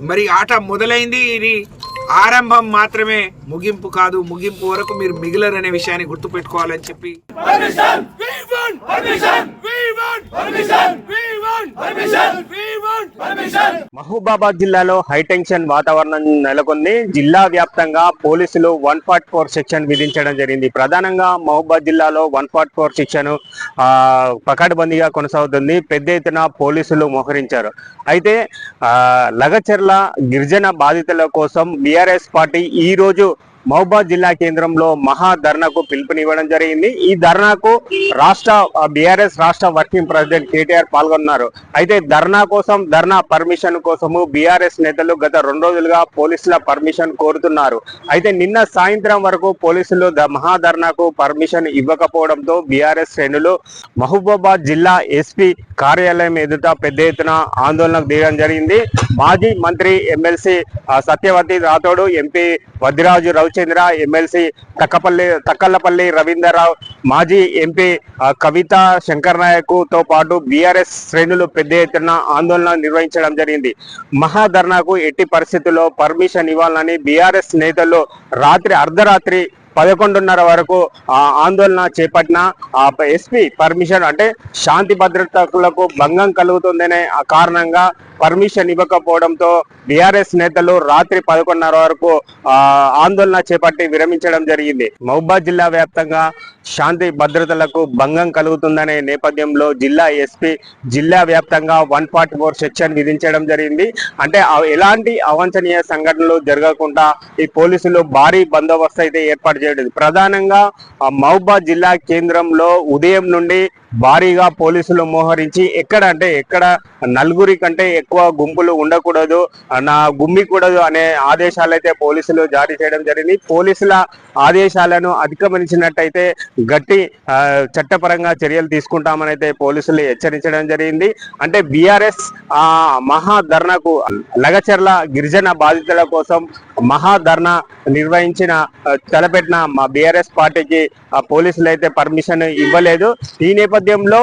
మరి ఆట మొదలైంది. ఇది ఆరంభం మాత్రమే. ముగింపు కాదు ముగింపు వరకు మీరు మిగిలరనే విషయాన్ని గుర్తుపెట్టుకోవాలని చెప్పి. మహబూబాబాద్ జిల్లాలో హైటెన్షన్ వాతావరణం నెలకొంది. జిల్లా వ్యాప్తంగా పోలీసులు వన్ ఫార్టీ ఫోర్ సెక్షన్ విధించడం జరిగింది. ప్రధానంగా మహబూబాద్ జిల్లాలో వన్ ఫార్టీ ఫోర్ సెక్షన్ ఆ, పకడ్బందీగా కొనసాగుతుంది. పెద్ద ఎత్తున పోలీసులు మోహరించారు. అయితే ఆ, లగచెర్ల గిరిజన బాధితుల కోసం బీఆర్ఎస్ పార్టీ ఈ రోజు మహబూబాద్ జిల్లా కేంద్రంలో మహా ధర్నాకు పిలుపునివ్వడం జరిగింది. ఈ ధర్నాకు రాష్ట్ర బీఆర్ఎస్ రాష్ట్ర వర్కింగ్ ప్రెసిడెంట్ కేటీఆర్ పాల్గొన్నారు. అయితే ధర్నా కోసం ధర్నా పర్మిషన్ కోసము బీఆర్ఎస్ నేతలు గత రెండు రోజులుగా పోలీసుల పర్మిషన్ కోరుతున్నారు. అయితే నిన్న సాయంత్రం వరకు పోలీసులు మహా ధర్నాకు పర్మిషన్ ఇవ్వకపోవడంతో బీఆర్ఎస్ శ్రేణులు మహబూబాబాద్ జిల్లా ఎస్పీ కార్యాలయం ఎదుట పెద్ద ఎత్తున ఆందోళనకు దిగడం జరిగింది. మాజీ మంత్రి MLC Satyavathi Rathod MP Vaddiraju Ravichandra MLC Takkapalli Takkallapalli Ravinder Rao మాజీ ఎంపీ కవిత శంకర్ నాయకుతో పాటు బీఆర్ఎస్ శ్రేణులు పెద్ద ఎత్తున ఆందోళన నిర్వహించడం జరిగింది. మహాధర్నాకు ఎట్టి పరిస్థితుల్లో పర్మిషన్ ఇవ్వాలని బీఆర్ఎస్ నేతలు రాత్రి అర్ధరాత్రి పదకొండున్నర వరకు ఆ, ఆందోళన చేపట్టిన ఆ ఎస్పీ పర్మిషన్ అంటే శాంతి భద్రతలకు భంగం కలుగుతుందనే కారణంగా పర్మిషన్ ఇవ్వకపోవడంతో బీఆర్ఎస్ నేతలు రాత్రి పదకొండున్నర వరకు ఆ, ఆందోళన చేపట్టి విరమించడం జరిగింది. మహబూబాద్ జిల్లా వ్యాప్తంగా శాంతి భద్రతలకు భంగం కలుగుతుందనే నేపథ్యంలో జిల్లా ఎస్పీ జిల్లా వ్యాప్తంగా వన్ ఫార్టీ ఫోర్ సెక్షన్ విధించడం జరిగింది. అంటే ఎలాంటి అవాంఛనీయ సంఘటనలు జరగకుండా ఈ పోలీసులు భారీ బందోబస్తు అయితే ఏర్పాటు చేయడం ప్రధానంగా ఆ, మహబూబాద్ జిల్లా కేంద్రంలో ఉదయం నుండి భారీగా పోలీసులు మోహరించి ఎక్కడ అంటే ఎక్కడ నలుగురి కంటే ఎక్కువ గుంపులు ఉండకూడదు నా గుమ్మికూడదు అనే ఆదేశాలైతే పోలీసులు జారీ చేయడం జరిగింది. పోలీసుల ఆదేశాలను అధిగమనించినట్టయితే గట్టి చట్టపరంగా చర్యలు తీసుకుంటామని అయితే పోలీసులు హెచ్చరించడం జరిగింది. అంటే బీఆర్ఎస్ ఆ మహా ధర్నాకు లగచర్ల గిరిజన బాధితుల కోసం మహా ధర్నా నిర్వహించిన తలపెట్టిన మా బీఆర్ఎస్ పార్టీకి ఆ పోలీసులు అయితే పర్మిషన్ ఇవ్వలేదు. ఈ నేపథ్యంలో నేపథ్యంలో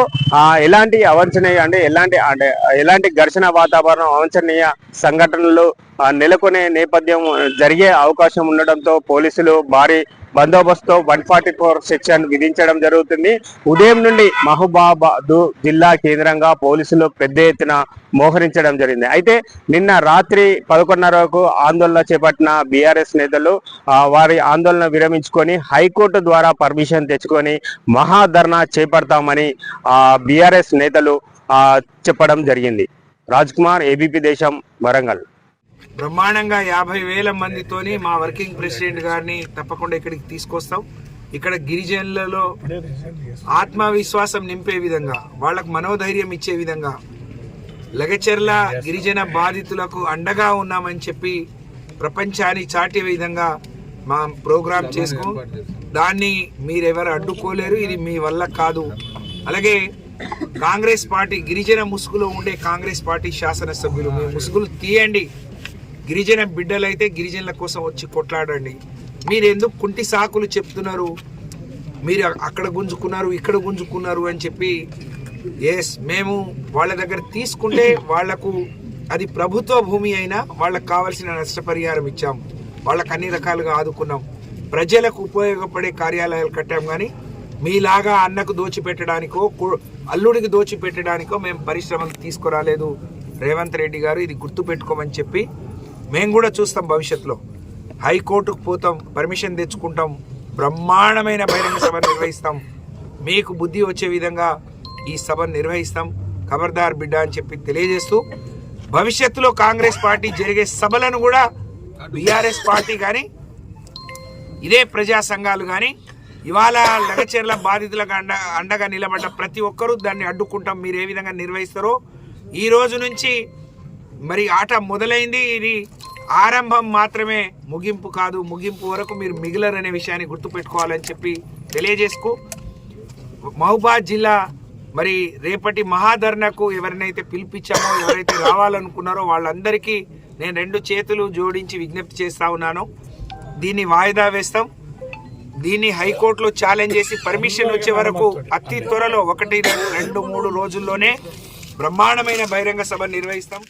ఎలాంటి అవంచనీయ అంటే ఎలాంటి అంటే ఎలాంటి ఘర్షణ వాతావరణం అవంచనీయ సంఘటనలు నెలకొనే నేపథ్యం జరిగే అవకాశం ఉండడంతో పోలీసులు భారీ బందోబస్తు వన్ ఫార్టీ ఫోర్ సెక్షన్ విధించడం జరుగుతుంది. ఉదయం నుండి మహబూబాబాద్ జిల్లా కేంద్రంగా పోలీసులు పెద్ద ఎత్తున మోహరించడం జరిగింది. అయితే నిన్న రాత్రి పదకొండున్నరకు ఆందోళన చేపట్టిన బీఆర్ఎస్ నేతలు వారి ఆందోళన విరమించుకొని హైకోర్టు ద్వారా పర్మిషన్ తెచ్చుకొని మహాధర్నా చేపడతామని ఆ బీఆర్ఎస్ నేతలు చెప్పడం జరిగింది. రాజ్ కుమార్ ఏబీపీ దేశం వరంగల్. బ్రహ్మాండంగా యాభై వేల మందితోని మా వర్కింగ్ ప్రెసిడెంట్ గారిని తప్పకుండా ఇక్కడికి తీసుకొస్తాం. ఇక్కడ గిరిజనులలో ఆత్మవిశ్వాసం నింపే విధంగా వాళ్ళకు మనోధైర్యం ఇచ్చే విధంగా లగచెర్ల గిరిజన బాధితులకు అండగా ఉన్నామని చెప్పి ప్రపంచాన్ని చాటే విధంగా మా ప్రోగ్రాం చేసుకో దాన్ని మీరెవరు అడ్డుకోలేరు ఇది మీ వల్ల కాదు. అలాగే కాంగ్రెస్ పార్టీ గిరిజన ముసుగులో ఉండే కాంగ్రెస్ పార్టీ శాసనసభ్యులు మీ ముసుగులు తీయండి. గిరిజన బిడ్డలైతే గిరిజనుల కోసం వచ్చి కొట్లాడండి. మీరు ఎందుకు కుంటి సాకులు చెప్తున్నారు? మీరు అక్కడ గుంజుకున్నారు ఇక్కడ గుంజుకున్నారు అని చెప్పి ఎస్ మేము వాళ్ళ దగ్గర తీసుకుంటే వాళ్ళకు అది ప్రభుత్వ భూమి అయినా వాళ్ళకి కావాల్సిన నష్టపరిహారం ఇచ్చాం. వాళ్ళకు అన్ని రకాలుగా ఆదుకున్నాం. ప్రజలకు ఉపయోగపడే కార్యాలయాలు కట్టాం కానీ మీలాగా అన్నకు దోచిపెట్టడానికో అల్లుడికి దోచిపెట్టడానికో మేము పరిశ్రమలు తీసుకురాలేదు. రేవంత్ రెడ్డి గారు ఇది గుర్తుపెట్టుకోమని చెప్పి మేము కూడా చూస్తాం భవిష్యత్తులో. హైకోర్టుకు పోతాం పర్మిషన్ తెచ్చుకుంటాం బ్రహ్మాండమైన బహిరంగ సభ నిర్వహిస్తాం. మీకు బుద్ధి వచ్చే విధంగా ఈ సభను నిర్వహిస్తాం. ఖబర్దార్ బిడ్డ అని చెప్పి తెలియజేస్తూ భవిష్యత్తులో కాంగ్రెస్ పార్టీ జరిగే సభలను కూడా బీఆర్ఎస్ పార్టీ కానీ ఇదే ప్రజా సంఘాలు కానీ ఇవాళ లగచర్ల బాధితులకు అండ అండగా నిలబడ్డ ప్రతి ఒక్కరూ దాన్ని అడ్డుకుంటాం. మీరు ఏ విధంగా నిర్వహిస్తారో ఈ రోజు నుంచి మరి ఆట మొదలైంది. ఇది ఆరంభం మాత్రమే ముగింపు కాదు ముగింపు వరకు మీరు మిగిలరనే విషయాన్ని గుర్తుపెట్టుకోవాలని చెప్పి తెలియజేసుకో మహబాద్ జిల్లా మరి రేపటి మహాధర్నకు ఎవరినైతే పిలిపించామో ఎవరైతే రావాలనుకున్నారో వాళ్ళందరికీ నేను రెండు చేతులు జోడించి విజ్ఞప్తి చేస్తా ఉన్నాను. దీన్ని వాయిదా వేస్తాం. దీన్ని హైకోర్టులో ఛాలెంజ్ చేసి పర్మిషన్ వచ్చే వరకు అతి త్వరలో ఒకటి రెండు మూడు రోజుల్లోనే బ్రహ్మాండమైన బహిరంగ సభ నిర్వహిస్తాం.